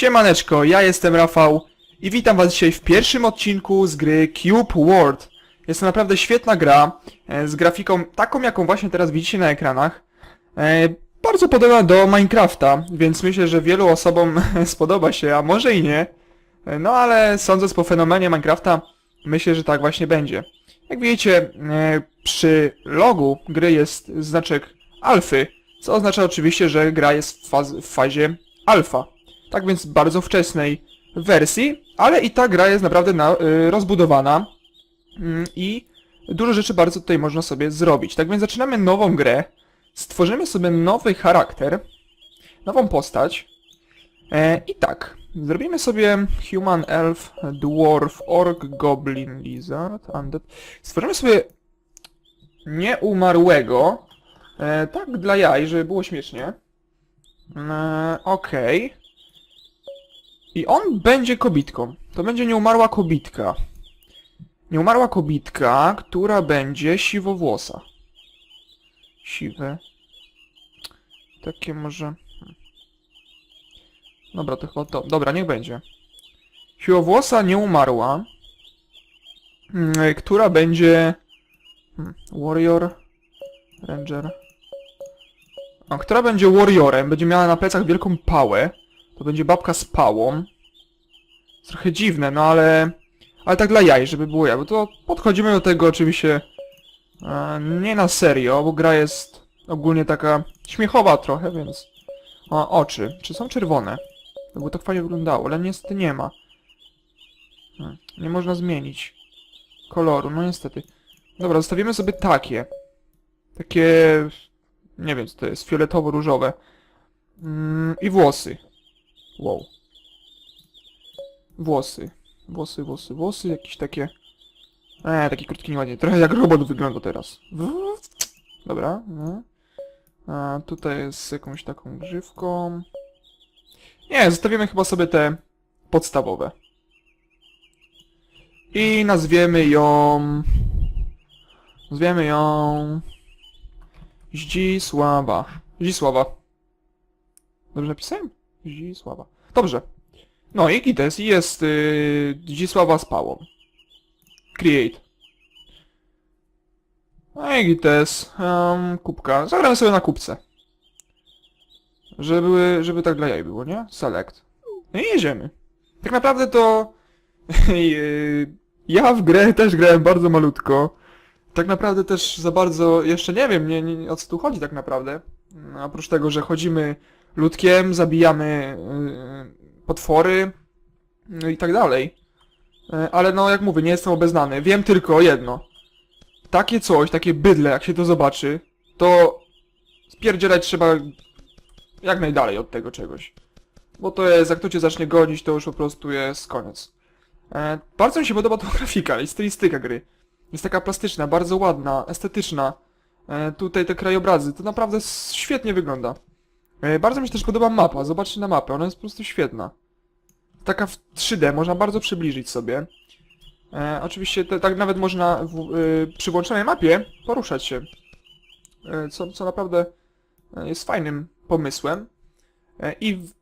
Siemaneczko, ja jestem Rafał i witam was dzisiaj w pierwszym odcinku z gry Cube World. Jest to naprawdę świetna gra, e, z grafiką taką jaką właśnie teraz widzicie na ekranach. E, Bardzo podobna do Minecrafta, więc myślę, że wielu osobom spodoba się, a może i nie. E, No ale sądząc po fenomenie Minecrafta, myślę, że tak właśnie będzie. Jak widzicie, przy logu gry jest znaczek alfy, co oznacza oczywiście, że gra jest w, faz- w fazie alfa. Tak więc bardzo wczesnej wersji, ale i ta gra jest naprawdę na, y, rozbudowana mm, i dużo rzeczy bardzo tutaj można sobie zrobić. Tak więc zaczynamy nową grę, stworzymy sobie nowy charakter, nową postać e, i tak, zrobimy sobie Human, Elf, Dwarf, Orc, Goblin, Lizard, Undead. Stworzymy sobie nieumarłego, e, tak dla jaj, żeby było śmiesznie. E, Okej. I on będzie kobitką. To będzie nieumarła kobitka. Nieumarła kobitka, która będzie siwowłosa. Siwe. Takie może... hmm. Dobra, to chyba to. Dobra, niech będzie. Siwowłosa nieumarła, mm, która będzie... hmm, Warrior... Ranger... A, która będzie warriorem, będzie miała na plecach wielką pałę. To będzie babka z pałą. Trochę dziwne, no ale... Ale tak dla jaj, żeby było ja, bo to podchodzimy do tego oczywiście e, nie na serio, bo gra jest ogólnie taka śmiechowa trochę, więc... O, oczy. Czy są czerwone? To by tak fajnie wyglądało, ale niestety nie ma. Hmm, nie można zmienić koloru, no niestety. Dobra, zostawimy sobie takie. Takie... Nie wiem co to jest, fioletowo-różowe. Mm, I włosy. Wow. Włosy. Włosy, włosy, włosy, jakieś takie... Eee, takie krótkie nieładnie. Trochę jak robot wygląda teraz. Dobra, no. A tutaj jest z jakąś taką grzywką. Nie, zostawimy chyba sobie te podstawowe. I nazwiemy ją... Nazwiemy ją... Zdzisława. Zdzisława. Dobrze napisałem? Zdzisława. Dobrze. No i Gites jest yy, Zdzisława z pałą. Create. No i Gites. Um, kubka. Zagramy sobie na kubce. Żeby, żeby tak dla jaj było, nie? Select. No i jedziemy. Tak naprawdę to... yy, ja w grę też grałem bardzo malutko. Tak naprawdę też za bardzo jeszcze nie wiem, nie, nie, o co tu chodzi tak naprawdę. Oprócz tego, że chodzimy ludkiem, zabijamy yy, potwory no i tak dalej. Yy, ale no, jak mówię, nie jestem obeznany. Wiem tylko jedno. Takie coś, takie bydle, jak się to zobaczy, to spierdzielać trzeba jak najdalej od tego czegoś. Bo to jest, jak to cię zacznie gonić, to już po prostu jest koniec. E, bardzo mi się podoba ta grafika i stylistyka gry. Jest taka plastyczna, bardzo ładna, estetyczna. E, tutaj te krajobrazy, to naprawdę świetnie wygląda. E, bardzo mi się też podoba mapa, zobaczcie na mapę, ona jest po prostu świetna. Taka w 3D, można bardzo przybliżyć sobie. E, oczywiście te, tak nawet można w, y, przy włączonej mapie poruszać się. E, co, co naprawdę e, jest fajnym pomysłem. E, I w,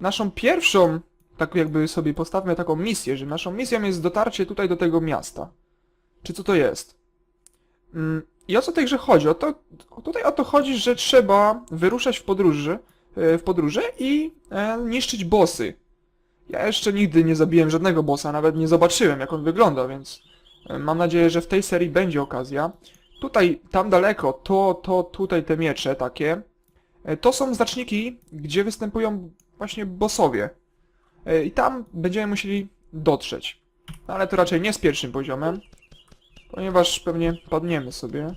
naszą pierwszą, tak jakby sobie postawmy taką misję, że naszą misją jest dotarcie tutaj do tego miasta. Czy co to jest? Mm, I o co tej grze chodzi? O to, tutaj o to chodzi, że trzeba wyruszać w podróży, e, w podróże i e, niszczyć bossy. Ja jeszcze nigdy nie zabiłem żadnego bossa, nawet nie zobaczyłem jak on wygląda, więc e, mam nadzieję, że w tej serii będzie okazja. Tutaj, tam daleko, to, to, tutaj te miecze takie, to są znaczniki, gdzie występują właśnie bossowie. I tam będziemy musieli dotrzeć. No, ale to raczej nie z pierwszym poziomem, ponieważ pewnie padniemy sobie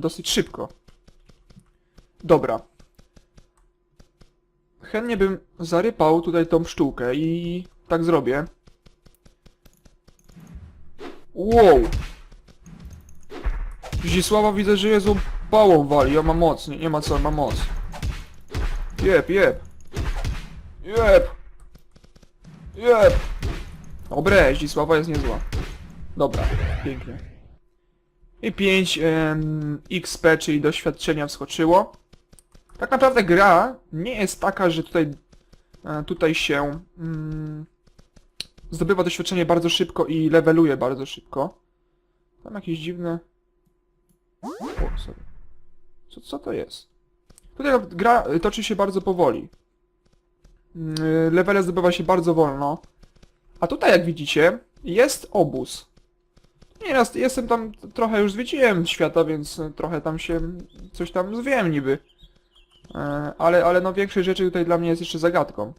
dosyć szybko. Dobra. Chętnie bym zarypał tutaj tą pszczółkę i tak zrobię. Wow! Zdzisława widzę, że Jezu pałą wali, on ma moc, nie, nie ma co, on ma moc. Jep, jep. Jep. Jep. Dobre, Zdzisława jest niezła. Dobra, pięknie. I 5 em, XP, czyli doświadczenia wskoczyło. Tak naprawdę gra nie jest taka, że tutaj e, tutaj się mm, zdobywa doświadczenie bardzo szybko i leveluje bardzo szybko. Tam jakieś dziwne... O, sorry. Co, co to jest? Tutaj gra toczy się bardzo powoli. Mm, y, Levele zdobywa się bardzo wolno. A tutaj, jak widzicie, jest obóz. Nieraz jestem tam, trochę już zwiedziłem świata, więc y, trochę tam się, coś tam zwiem niby. E, Ale, ale no większej rzeczy tutaj dla mnie jest jeszcze zagadką.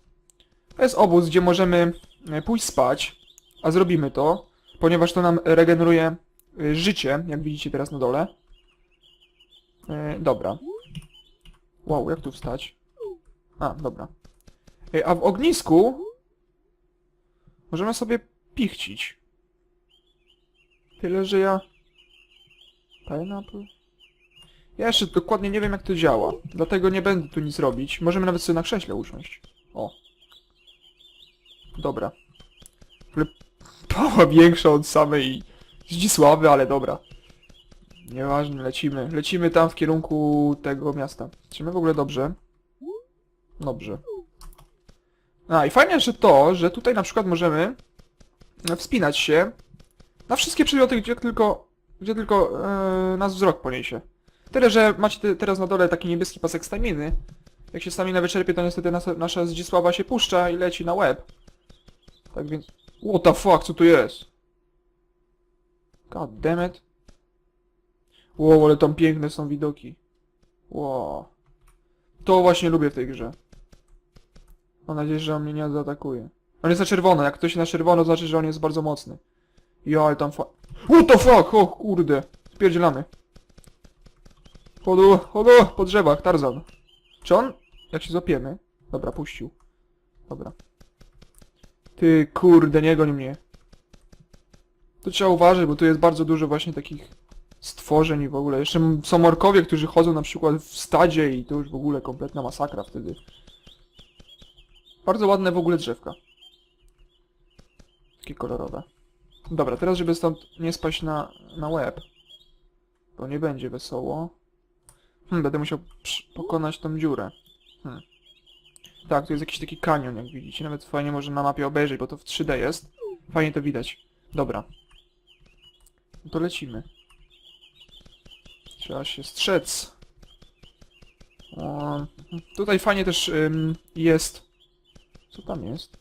To jest obóz, gdzie możemy e, pójść spać, a zrobimy to, ponieważ to nam regeneruje życie, jak widzicie teraz na dole. E, Dobra. Wow, jak tu wstać? A, dobra. A w ognisku możemy sobie pichcić. Tyle, że ja... Pineapple? Ja jeszcze dokładnie nie wiem jak to działa, dlatego nie będę tu nic robić. Możemy nawet sobie na krześle usiąść. O. Dobra. W Pała większa od samej Zdzisławy, ale dobra. Nieważne, lecimy. Lecimy tam w kierunku tego miasta. Czy my w ogóle dobrze? Dobrze. A, i fajnie jeszcze to, że tutaj na przykład możemy wspinać się na wszystkie przedmioty, gdzie tylko, gdzie tylko e, nas wzrok poniesie. Tyle, że macie te, teraz na dole taki niebieski pasek staminy. Jak się stamina wyczerpie, to niestety nasza, nasza Zdzisława się puszcza i leci na łeb. Tak więc... What the fuck, co tu jest? God damn it. Wow, ale tam piękne są widoki. Wow. To właśnie lubię w tej grze. Mam nadzieję, że on mnie nie zaatakuje. On jest na czerwono, jak ktoś na czerwono, znaczy, że on jest bardzo mocny. Ja, ale tam fa... What the fuck, o kurde. Spierdzielamy. Chodu, chodu, po drzewach, Tarzan. Czy on... Jak się złapiemy? Dobra, puścił. Dobra. Ty kurde, nie goń mnie. To trzeba uważać, bo tu jest bardzo dużo właśnie takich stworzeń i w ogóle. Jeszcze są orkowie, którzy chodzą na przykład w stadzie i to już w ogóle kompletna masakra wtedy. Bardzo ładne w ogóle drzewka. Takie kolorowe. Dobra, teraz żeby stąd nie spaść na, na łeb. Bo nie będzie wesoło. Hmm, będę musiał pokonać tą dziurę. Hmm. Tak, tu jest jakiś taki kanion, jak widzicie. Nawet fajnie można na mapie obejrzeć, bo to w 3D jest. Fajnie to widać. Dobra. No to lecimy. Trzeba się strzec. O, tutaj fajnie też ym, jest... Co tam jest?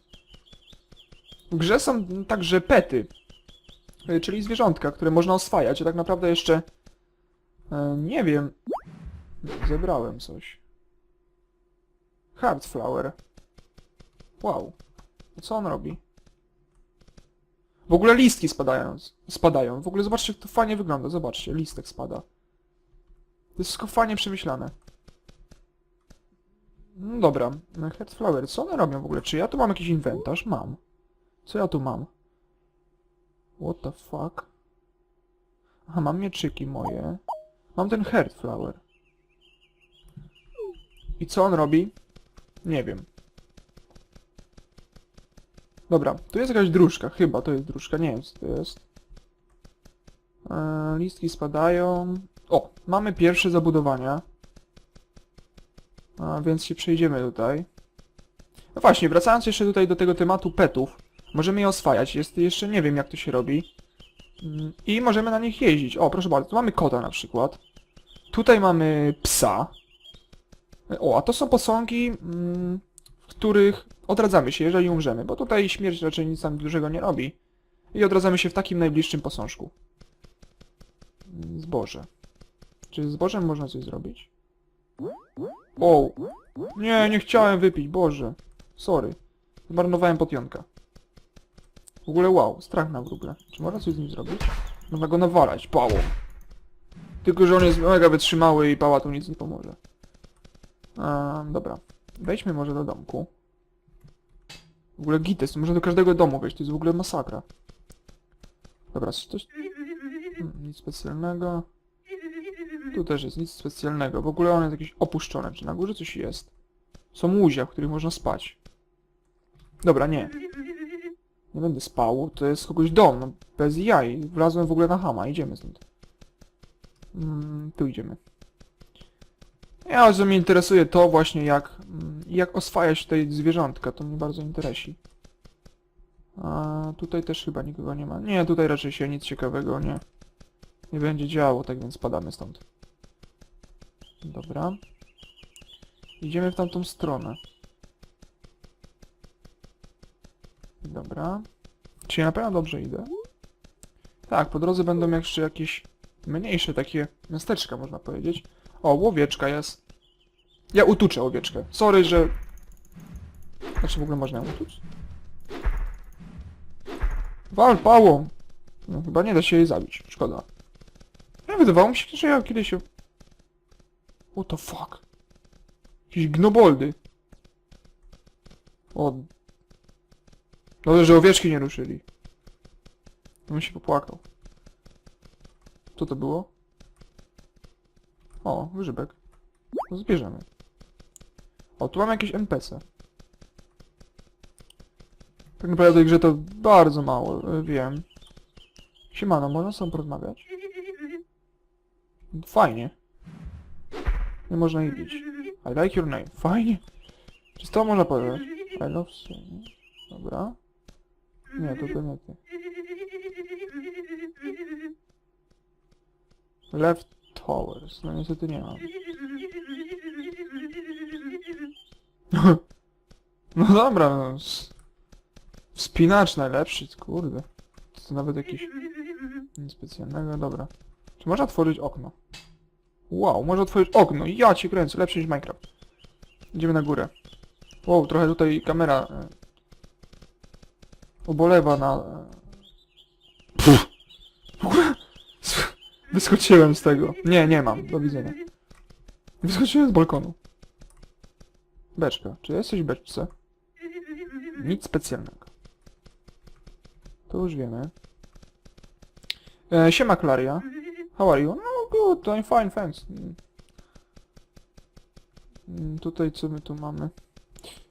W grze są także pety. Y, Czyli zwierzątka, które można oswajać. Ja tak naprawdę jeszcze... e, nie wiem... Zebrałem coś. Heartflower. Wow. Co on robi? W ogóle listki spadają. Spadają. W ogóle zobaczcie, jak to fajnie wygląda. Zobaczcie, listek spada. To jest wszystko fajnie przemyślane. No dobra. Heartflower. Co one robią w ogóle? Czy ja tu mam jakiś inwentarz? Mam. Co ja tu mam? What the fuck? Aha, mam mieczyki moje. Mam ten Heartflower. I co on robi? Nie wiem. Dobra, tu jest jakaś dróżka, chyba to jest dróżka, nie wiem co to jest. Eee, listki spadają. O, mamy pierwsze zabudowania. A więc się przejdziemy tutaj. No właśnie, wracając jeszcze tutaj do tego tematu petów. Możemy je oswajać, jest jeszcze nie wiem jak to się robi. Mm, I możemy na nich jeździć. O, proszę bardzo, tu mamy kota na przykład. Tutaj mamy psa. O, a to są posągi, mm, w których odradzamy się, jeżeli umrzemy, bo tutaj śmierć raczej nic nam dużego nie robi. I odradzamy się w takim najbliższym posążku. Zboże. Czy z zbożem można coś zrobić? O! Nie, nie chciałem wypić, Boże. Sorry. Zmarnowałem potionka. W ogóle wow, strach na wróble. Czy można coś z nim zrobić? Można go nawalać pałą. Tylko, że on jest mega wytrzymały i pała tu nic nie pomoże. Dobra. Wejdźmy może do domku. W ogóle gites, można do każdego domu wejść, to jest w ogóle masakra. Dobra, coś... Hmm, nic specjalnego. Tu też jest nic specjalnego. W ogóle on jest jakiś opuszczony. Czy na górze coś jest? Są łuzia, w których można spać. Dobra, nie. Nie będę spał. To jest kogoś dom. No, bez jaj. Wlazłem w ogóle na hama. Idziemy stąd. Mm, tu idziemy. Ja, że mnie interesuje to właśnie jak mm, jak oswajać tutaj zwierzątka, to mnie bardzo interesi. A tutaj też chyba nikogo nie ma. Nie, tutaj raczej się nic ciekawego nie, nie będzie działo, tak więc spadamy stąd. Dobra. Idziemy w tamtą stronę. Dobra. Czy ja na pewno dobrze idę? Tak, po drodze będą jeszcze jakieś mniejsze takie miasteczka, można powiedzieć. O, łowieczka jest. Ja utuczę łowieczkę. Sorry, że... Znaczy w ogóle można ją utuć? Wal pałą! No, chyba nie da się jej zabić. Szkoda. Ja wydawało mi się, że ja kiedyś. What the fuck? Jakieś gnoboldy. O. Dobrze, że owieczki nie ruszyli. On się popłakał. Co to było? O, grzybek. No zbierzemy. O, tu mam jakieś NPC. Tak naprawdę tej grze to bardzo mało, y, wiem. Siemano, można z tobą porozmawiać? Fajnie. Nie można jej bić. I like your name. Fajnie. Czy z tobą można powiedzieć? I love you. Dobra. Nie, to to nie ty. Left Towers. No niestety nie mam. No dobra, no. Wspinacz najlepszy, kurde. To nawet jakiś... Nic specjalnego, dobra. Czy można otworzyć okno? Wow, można otworzyć okno. Ja cię kręcę, lepszy niż Minecraft. Idziemy na górę. Wow, trochę tutaj kamera... Ubolewa na... Ogóle... Wyskoczyłem z tego. Nie, nie mam. Do widzenia. Wyskoczyłem z balkonu. Beczka. Czy jesteś w beczce? Nic specjalnego. To już wiemy. E, siema Klaria. How are you? No good, I'm fine, thanks. Mm. Mm, Tutaj co my tu mamy?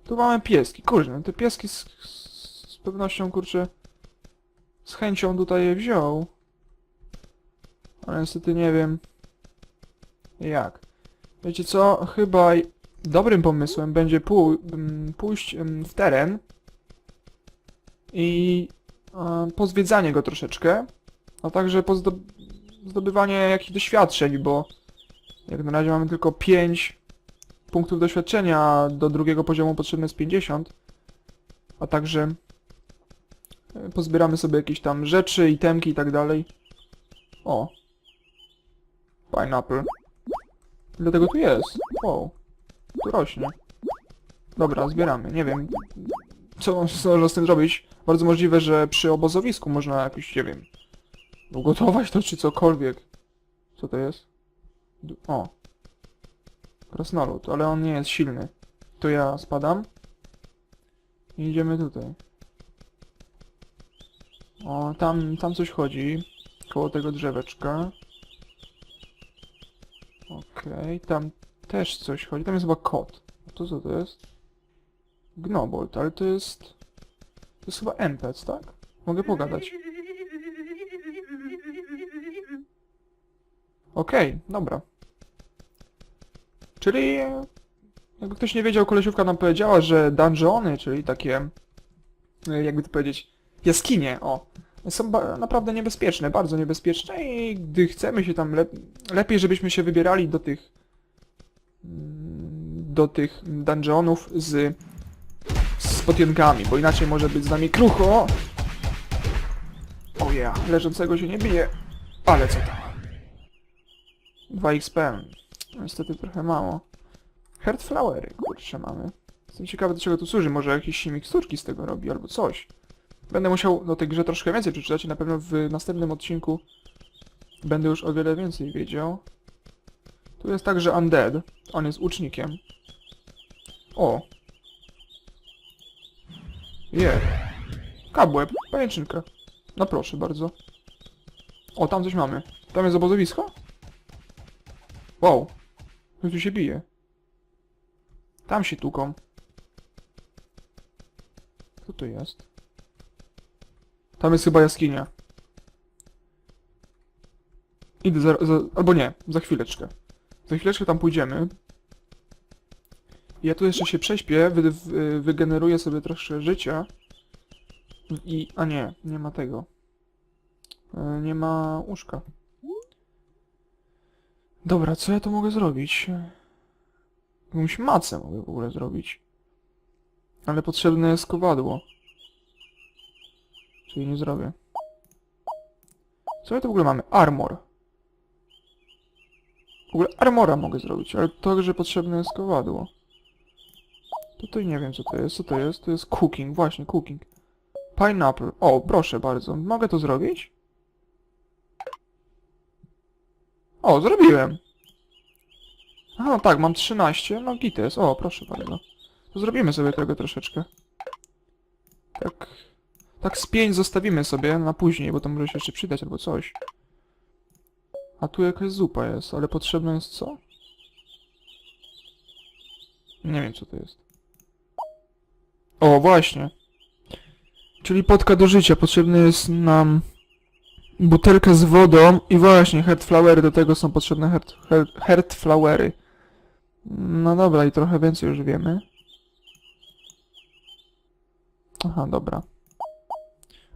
Tu mamy pieski. Kurczę, no te pieski z, z pewnością, kurczę, z chęcią tutaj je wziął. Ale niestety nie wiem jak. Wiecie co? Chyba dobrym pomysłem będzie pój m, pójść m, w teren i pozwiedzanie go troszeczkę, a także zdobywanie jakichś doświadczeń, bo jak na razie mamy tylko 5 punktów doświadczenia, a do drugiego poziomu potrzebne jest 50, a także pozbieramy sobie jakieś tam rzeczy, itemki i tak dalej. O, Pineapple. Ile tego tu jest? Wow. Tu rośnie. Dobra, zbieramy. Nie wiem, co, można z tym zrobić. Bardzo możliwe, że przy obozowisku można jakoś, nie wiem, ugotować to czy cokolwiek. Co to jest? O. Krasnolud, ale on nie jest silny. To ja spadam. I idziemy tutaj. O, tam, tam coś chodzi. Koło tego drzeweczka. Okej, tam też coś chodzi. Tam jest chyba kot. To co to jest? Gnobolt, ale to jest... To jest chyba NPC, tak? Mogę pogadać. Okej, dobra. Czyli... Jakby ktoś nie wiedział, kolesiówka nam powiedziała, że dungeony, czyli takie... e, Jakby to powiedzieć... Jaskinie, o. Są naprawdę niebezpieczne, bardzo niebezpieczne i gdy chcemy się tam lep lepiej, żebyśmy się wybierali do tych mm, do tych dungeonów z z potionkami, bo inaczej może być z nami krucho. O ja, leżącego się nie bije. Ale co tam? 2 XP. Niestety trochę mało. Heartflowery, kurczę mamy. Jestem ciekawy do czego to służy, może jakieś miksturki z tego robi albo coś. Będę musiał do tej grze troszkę więcej przeczytać i na pewno w następnym odcinku będę już o wiele więcej wiedział. Tu jest także Undead. On jest łucznikiem. O! Je. Kabłeb, pajęczynka. No proszę bardzo. O, tam coś mamy. Tam jest obozowisko? Wow. Ktoś tu się bije. Tam się tuką. Co to jest? Tam jest chyba jaskinia. Idę za, za... Albo nie, za chwileczkę. Za chwileczkę tam pójdziemy. Ja tu jeszcze się prześpię, wy, wy, wygeneruję sobie troszkę życia. I... a nie, nie ma tego. E, Nie ma łóżka. Dobra, co ja tu mogę zrobić? Jakąś macę mogę w ogóle zrobić. Ale potrzebne jest kowadło. Czyli nie zrobię. Co my tu w ogóle mamy? Armor. W ogóle armora mogę zrobić, ale także potrzebne jest kowadło. Tutaj nie wiem co to jest. Co to jest? To jest cooking, właśnie cooking. Pineapple. O, proszę bardzo. Mogę to zrobić? O, zrobiłem. A, no tak, mam 13. No git jest. O, proszę bardzo. To zrobimy sobie tego troszeczkę. Tak... Tak z 5 zostawimy sobie na później, bo to może się jeszcze przydać albo coś. A tu jakaś zupa jest, ale potrzebne jest co? Nie wiem co to jest. O, właśnie. Czyli potka do życia. Potrzebny jest nam butelka z wodą i właśnie heartflowery. Do tego są potrzebne heart, heart, heartflowery. No dobra, i trochę więcej już wiemy. Aha, dobra.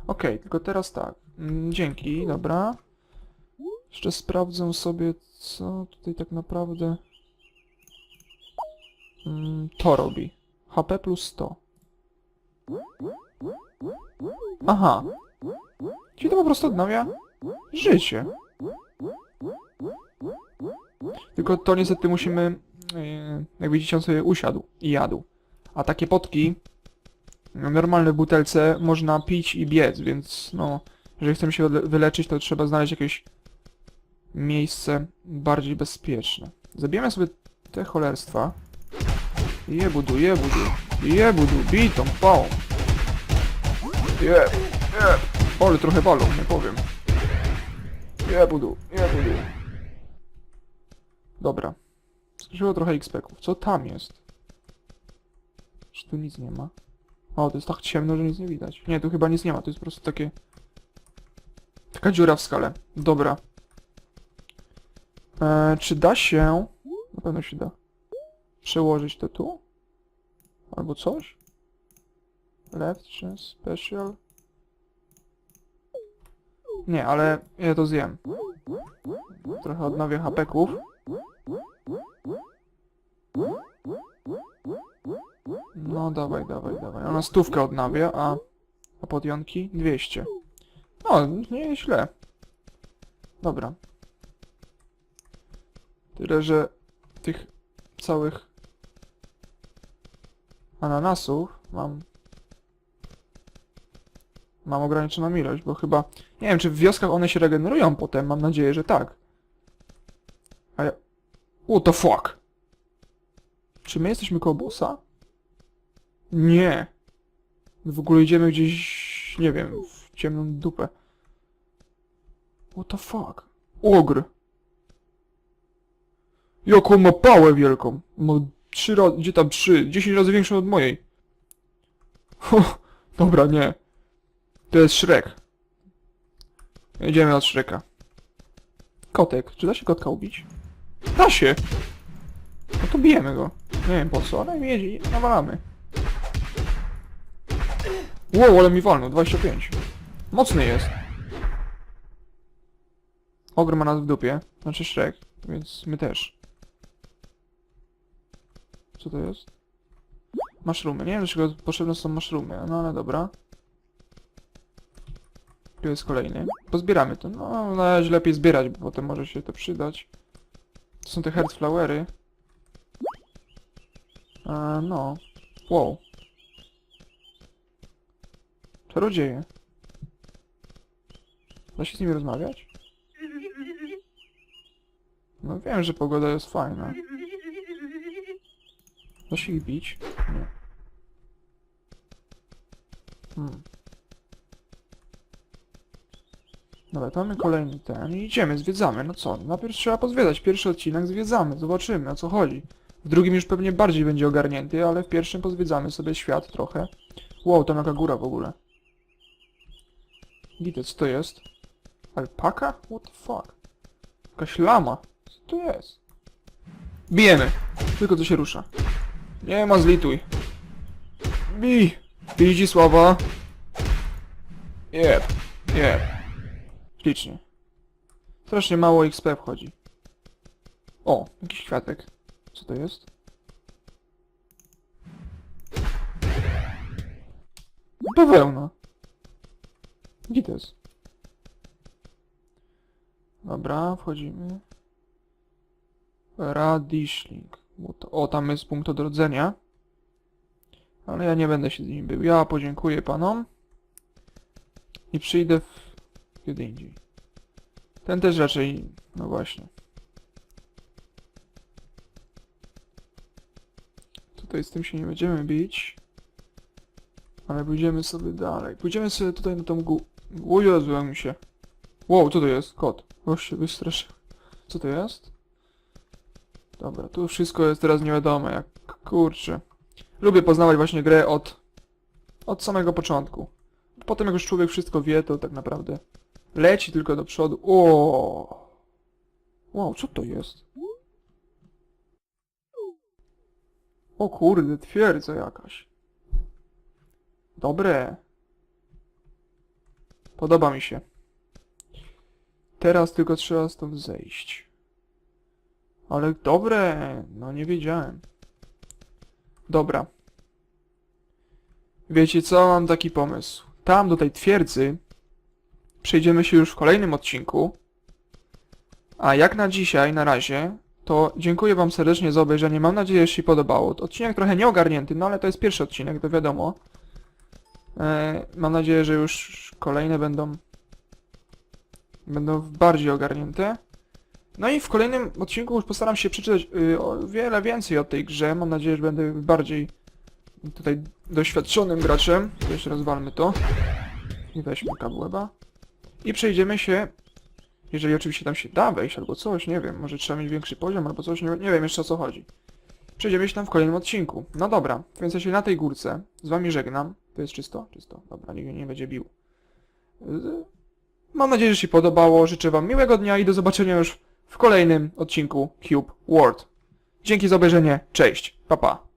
Okej, tylko teraz tak. Mm, Dzięki, dobra. Jeszcze sprawdzę sobie, co tutaj tak naprawdę mm, to robi. HP plus 100. Aha. Czyli to po prostu odnawia życie. Tylko to niestety musimy, yy, jak widzicie, on sobie usiadł i jadł. A takie potki w normalnej butelce można pić i biec, więc no, jeżeli chcemy się wyle- wyleczyć, to trzeba znaleźć jakieś miejsce bardziej bezpieczne. Zabijemy sobie te cholerstwa. Jebudu, jebudu, jebudu, bitą, pałą. Jeb, jeb. Ale trochę walą, nie powiem. Jebudu, jebudu. Dobra. Skończyło trochę XP-ków. Co tam jest? Czy tu nic nie ma? O, to jest tak ciemno, że nic nie widać. Nie, tu chyba nic nie ma, to jest po prostu takie... Taka dziura w skale. Dobra. E, czy da się... Na pewno się da. Przełożyć to tu? Albo coś? Left czy special? Nie, ale ja to zjem. Trochę odnowię hapeków. No dawaj, dawaj, dawaj. Ona stówkę odnawia, a, a podjątki 200. No, nie źle. Dobra. Tyle, że tych całych ananasów mam mam ograniczoną ilość, bo chyba nie wiem, czy w wioskach one się regenerują potem, mam nadzieję, że tak. A ja... What the fuck? Czy my jesteśmy koło bossa? Nie. W ogóle idziemy gdzieś, nie wiem, w ciemną dupę. What the fuck? Ogr. Jaką ma pałę wielką. Ma trzy razy, gdzie tam trzy? Dziesięć razy większą od mojej. Ho, dobra, nie. To jest Shrek. Jedziemy od Shreka. Kotek. Czy da się kotka ubić? Da się! No to bijemy go. Nie wiem po co, ale jedzie, nawalamy. Wow, ale mi walnął, 25. Mocny jest. Ogr ma nas w dupie, znaczy Shrek, więc my też. Co to jest? Maszrumy. Nie wiem dlaczego potrzebne są maszrumy, no ale dobra. Tu jest kolejny. Pozbieramy to. No, na razie lepiej zbierać, bo potem może się to przydać. To są te heartflowery. A, no. Wow. Czarodzieje. Da się z nimi rozmawiać? No wiem, że pogoda jest fajna. Da się ich bić? Nie. Hmm. Dobra, to mamy kolejny ten i idziemy, zwiedzamy. No co, najpierw trzeba pozwiedzać. Pierwszy odcinek zwiedzamy, zobaczymy o co chodzi. W drugim już pewnie bardziej będzie ogarnięty, ale w pierwszym pozwiedzamy sobie świat trochę. Wow, tam jaka góra w ogóle. Widzę, co to jest? Alpaka? What the fuck? Jakaś lama. Co to jest? Bijemy. Tylko co się rusza. Nie ma zlituj. Bij! Bij Dzisława. Jep, jep. Ślicznie. Strasznie mało XP wchodzi. O, jakiś kwiatek. Co to jest? Bawełna. Gites. Dobra, wchodzimy. To- O, tam jest punkt odrodzenia. Ale ja nie będę się z nim był. Ja podziękuję panom. I przyjdę w... kiedy indziej. Ten też raczej... No właśnie. Tutaj z tym się nie będziemy bić. Ale pójdziemy sobie dalej. Pójdziemy sobie tutaj na tą gó... O Jezu, jak mi się... Wow, co to jest? Kot. Oż się wystraszył. Co to jest? Dobra, tu wszystko jest teraz nie wiadomo, jak... Kurczę. Lubię poznawać właśnie grę od... Od samego początku. Potem jak już człowiek wszystko wie, to tak naprawdę... Leci tylko do przodu. O. Wow, co to jest? O kurde, twierdza jakaś. Dobre. Podoba mi się. Teraz tylko trzeba stąd zejść. Ale dobre, no nie wiedziałem. Dobra. Wiecie co, mam taki pomysł. Tam do tej twierdzy przejdziemy się już w kolejnym odcinku. A jak na dzisiaj, na razie, to dziękuję wam serdecznie za obejrzenie. Mam nadzieję, że się podobało. Odcinek trochę nieogarnięty, no ale to jest pierwszy odcinek, to wiadomo. E, mam nadzieję, że już kolejne będą będą bardziej ogarnięte. No i w kolejnym odcinku już postaram się przeczytać y, o wiele więcej o tej grze. Mam nadzieję, że będę bardziej tutaj doświadczonym graczem. Jeszcze raz walmy to. I weźmy kabłeba. I przejdziemy się, jeżeli oczywiście tam się da wejść albo coś, nie wiem, może trzeba mieć większy poziom albo coś, nie, nie wiem jeszcze o co chodzi. Przejdziemy się tam w kolejnym odcinku. No dobra, więc ja się na tej górce z wami żegnam. To jest czysto? Czysto. Dobra, nikt nie będzie bił. Mam nadzieję, że się podobało. Życzę wam miłego dnia i do zobaczenia już w kolejnym odcinku Cube World. Dzięki za obejrzenie. Cześć. Pa pa.